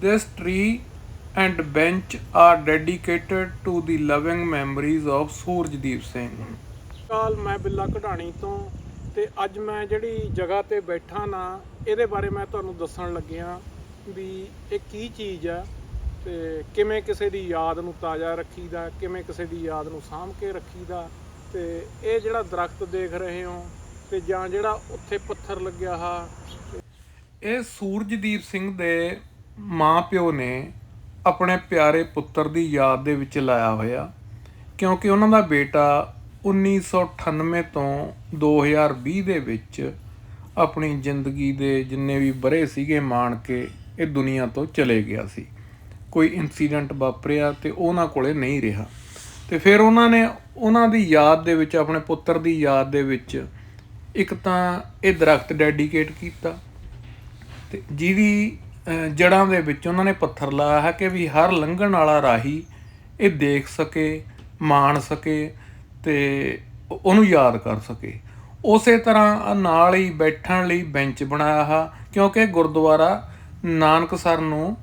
This tree and bench are dedicated to the loving memories of Surjdeep Singh. ਕਾਲ ਮੈਂ ਬਿੱਲਾ ਕਢਾਣੀ ਤੋਂ ਤੇ ਅੱਜ ਮੈਂ ਜਿਹੜੀ ਜਗ੍ਹਾ ਤੇ ਬੈਠਾ ਨਾ ਇਹਦੇ ਬਾਰੇ ਮੈਂ ਤੁਹਾਨੂੰ ਦੱਸਣ ਲੱਗਿਆ ਵੀ ਇਹ ਕੀ ਚੀਜ਼ ਆ ਤੇ ਕਿਵੇਂ ਕਿਸੇ ਦੀ ਯਾਦ ਨੂੰ ਤਾਜ਼ਾ ਰੱਖੀਦਾ ਕਿਵੇਂ ਕਿਸੇ ਦੀ ਯਾਦ ਨੂੰ ਸਾਂਭ ਕੇ ਰੱਖੀਦਾ ਤੇ ਇਹ ਜਿਹੜਾ ਦਰਖਤ ਦੇਖ ਰਹੇ ਹੋ ਤੇ ਜਾਂ ਜਿਹੜਾ ਉੱਥੇ ਪੱਥਰ ਲੱਗਿਆ ਹਾ ਇਹ ਸੂਰਜਦੀਪ ਸਿੰਘ ਦੇ ਮਾਪਿਓ ਨੇ ਆਪਣੇ ਪਿਆਰੇ ਪੁੱਤਰ ਦੀ ਯਾਦ ਦੇ ਵਿੱਚ ਲਾਇਆ ਹੋਇਆ, ਕਿਉਂਕਿ ਉਹਨਾਂ ਦਾ ਬੇਟਾ 1998 ਤੋਂ 2020 ਦੇ ਵਿੱਚ ਆਪਣੀ ਜ਼ਿੰਦਗੀ ਦੇ ਜਿੰਨੇ ਵੀ ਬਰੇ ਸੀਗੇ ਮਾਣ ਕੇ ਇਹ ਦੁਨੀਆ ਤੋਂ ਚਲੇ ਗਿਆ ਸੀ। ਕੋਈ ਇਨਸੀਡੈਂਟ ਵਾਪਰਿਆ ਤੇ ਉਹਨਾਂ ਕੋਲੇ ਨਹੀਂ ਰਿਹਾ। ਤੇ ਫਿਰ ਉਹਨਾਂ ਨੇ ਉਹਨਾਂ ਦੀ ਯਾਦ ਦੇ ਵਿੱਚ, ਆਪਣੇ ਪੁੱਤਰ ਦੀ ਯਾਦ ਦੇ ਵਿੱਚ ਇੱਕ ਤਾਂ ਇਹ ਦਰਖਤ ਡੈਡੀਕੇਟ ਕੀਤਾ ਤੇ ਜਿਹਦੀ ਅਹ, ਜੜ੍ਹਾਂ ਦੇ ਵਿੱਚ ਉਹਨਾਂ ਨੇ ਪੱਥਰ ਲਾਇਆ ਹੈ ਕਿ ਵੀ ਹਰ ਲੰਘਣ ਵਾਲਾ ਰਾਹੀ ਇਹ ਦੇਖ ਸਕੇ ਮਾਣ ਸਕੇ ਤੇ ਉਹਨੂੰ ਯਾਦ ਕਰ ਸਕੇ। ਉਸੇ ਤਰ੍ਹਾਂ ਨਾਲ ਹੀ ਬੈਠਣ ਲਈ ਬੈਂਚ ਬਣਾਇਆ ਹੈ ਕਿਉਂਕਿ ਗੁਰਦੁਆਰਾ ਨਾਨਕਸਰ ਨੂੰ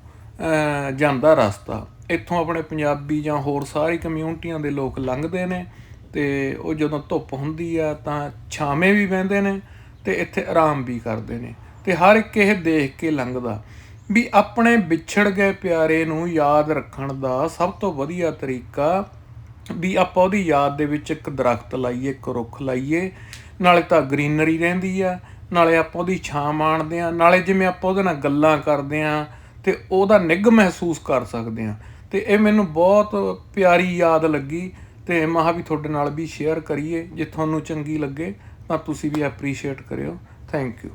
ਜਾਂਦਾ ਰਸਤਾ। ਇੱਥੋਂ ਆਪਣੇ ਪੰਜਾਬੀ ਜਾਂ ਹੋਰ ਸਾਰੀ ਕਮਿਊਨਿਟੀਆਂ ਦੇ ਲੋਕ ਲੰਘਦੇ ਨੇ ਤੇ ਉਹ ਜਦੋਂ ਧੁੱਪ ਹੁੰਦੀ ਆ ਤਾਂ ਛਾਵੇਂ ਵੀ ਬਹਿੰਦੇ ਨੇ ਤੇ ਇੱਥੇ ਆਰਾਮ ਵੀ ਕਰਦੇ ਨੇ ਤੇ ਹਰ ਇੱਕ ਇਹ ਦੇਖ ਕੇ ਲੰਘਦਾ। ਵੀ ਆਪਣੇ ਵਿਛੜ ਗਏ ਪਿਆਰੇ ਨੂੰ ਯਾਦ ਰੱਖਣ ਦਾ ਸਭ ਤੋਂ ਵਧੀਆ ਤਰੀਕਾ ਵੀ ਆਪਾਂ ਉਹਦੀ ਯਾਦ ਦੇ ਵਿੱਚ ਇੱਕ ਦਰਖਤ ਲਾਈਏ, ਇੱਕ ਰੁੱਖ ਲਾਈਏ। ਨਾਲੇ ਤਾਂ ਗ੍ਰੀਨਰੀ ਰਹਿੰਦੀ ਆ, ਨਾਲੇ ਆਪਾਂ ਉਹਦੀ ਛਾਂ ਮਾਣਦੇ ਆ, ਨਾਲੇ ਜਿਵੇਂ ਆਪਾਂ ਉਹਦੇ ਨਾਲ ਗੱਲਾਂ ਕਰਦੇ ਆ ਤੇ ਉਹਦਾ ਨਿੱਘ ਮਹਿਸੂਸ ਕਰ ਸਕਦੇ ਆ। ਤੇ ਇਹ ਮੈਨੂੰ ਬਹੁਤ ਪਿਆਰੀ ਯਾਦ ਲੱਗੀ ਤੇ ਮਹਾ ਵੀ ਤੁਹਾਡੇ ਨਾਲ ਵੀ ਸ਼ੇਅਰ ਕਰੀਏ, ਜੇ ਤੁਹਾਨੂੰ ਚੰਗੀ ਲੱਗੇ ਤਾਂ ਤੁਸੀਂ ਵੀ ਐਪਰੀਸ਼ੀਏਟ ਕਰਿਓ। Thank you